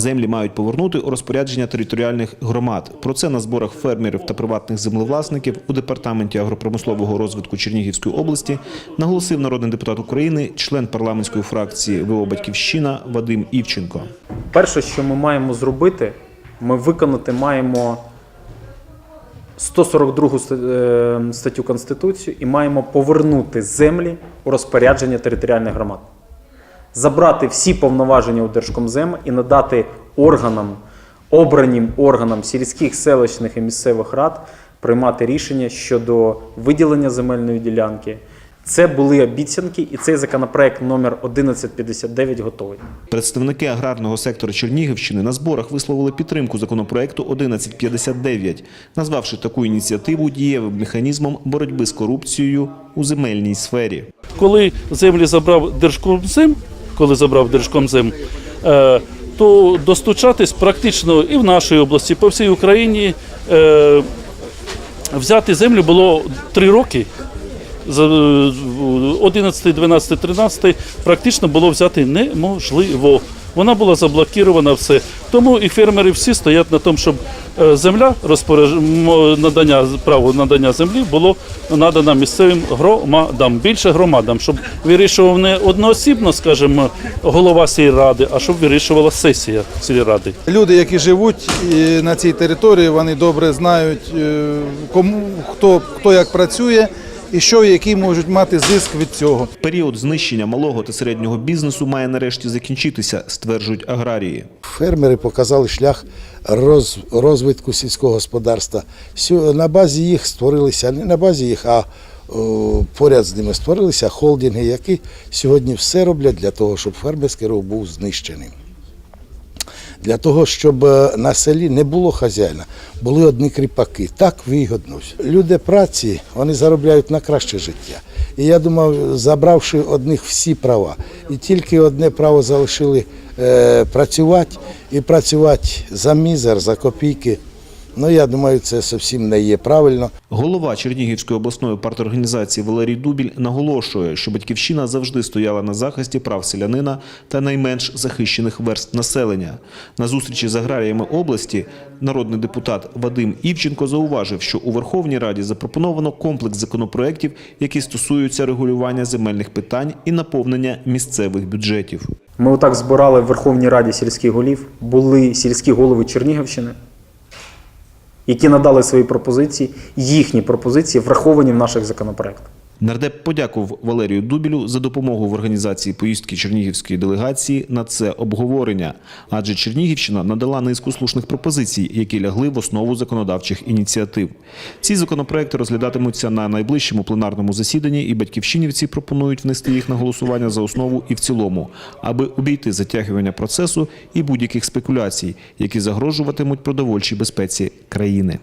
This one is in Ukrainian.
Землі мають повернути у розпорядження територіальних громад. Про це на зборах фермерів та приватних землевласників у департаменті агропромислового розвитку Чернігівської області наголосив народний депутат України, член парламентської фракції ВО Батьківщина Вадим Івченко. Перше, що ми маємо зробити, ми виконати маємо 142 ст- е, статтю Конституції і маємо повернути землі у розпорядження територіальних громад. Забрати всі повноваження у Держкомзем і надати органам, обраним органам сільських, селищних і місцевих рад приймати рішення щодо виділення земельної ділянки. Це були обіцянки, і цей законопроект номер 1159 готовий. Представники аграрного сектора Чернігівщини на зборах висловили підтримку законопроекту 1159, назвавши таку ініціативу дієвим механізмом боротьби з корупцією у земельній сфері. коли землі забрав Держкомзем, коли забрав Держкомзем, е, то достучатись практично і в нашій області, по всій Україні е, взяти землю було три роки. За е, 11, 12, 13 практично було взяти неможливо. Вона була заблокірована все. Тому і фермери всі стоять на тому, щоб е, земля розпоряж... надання право надання землі було надано місцевим громадам, більше громадам, щоб вирішував не одноосібно, скажімо, голова сільради, а щоб вирішувала сесія сільради. Люди, які живуть на цій території, вони добре знають, е, кому хто, хто як працює і що які можуть мати зиск від цього. Період знищення малого та середнього бізнесу має нарешті закінчитися, стверджують аграрії. Фермери показали шлях роз, розвитку сільського господарства. Сю- На базі їх створилися, не на базі їх, а поряд з ними створилися холдинги, які сьогодні все роблять для того, щоб фермерський рух був знищеним. Для того, щоб е, на селі не було хазяїна, були одні кріпаки. Так вигодно. Люди праці вони заробляють на краще життя. І я думав, забравши одних всі права, і тільки одне право залишили е, працювати і працювати за мізер, за копійки. Ну я думаю, це зовсім не є правильно. Голова Чернігівської обласної парторганізації Валерій Дубіль наголошує, що батьківщина завжди стояла на захисті прав селянина та найменш захищених верст населення. На зустрічі з аграріями області народний депутат Вадим Івченко зауважив, що у Верховній Раді запропоновано комплекс законопроєктів, які стосуються регулювання земельних питань і наповнення місцевих бюджетів. Ми отак збирали в Верховній Раді сільських голів, були сільські голови Чернігівщини, які надали свої пропозиції. Їхні пропозиції враховані в наших законопроектах. Нардеп подякував Валерію Дубілю за допомогу в організації поїздки Чернігівської делегації на це обговорення, адже Чернігівщина надала низку слушних пропозицій, які лягли в основу законодавчих ініціатив. Ці законопроекти розглядатимуться на найближчому пленарному засіданні, і батьківщинівці пропонують внести їх на голосування за основу і в цілому, аби обійти затягування процесу і будь-яких спекуляцій, які загрожуватимуть продовольчій безпеці країни.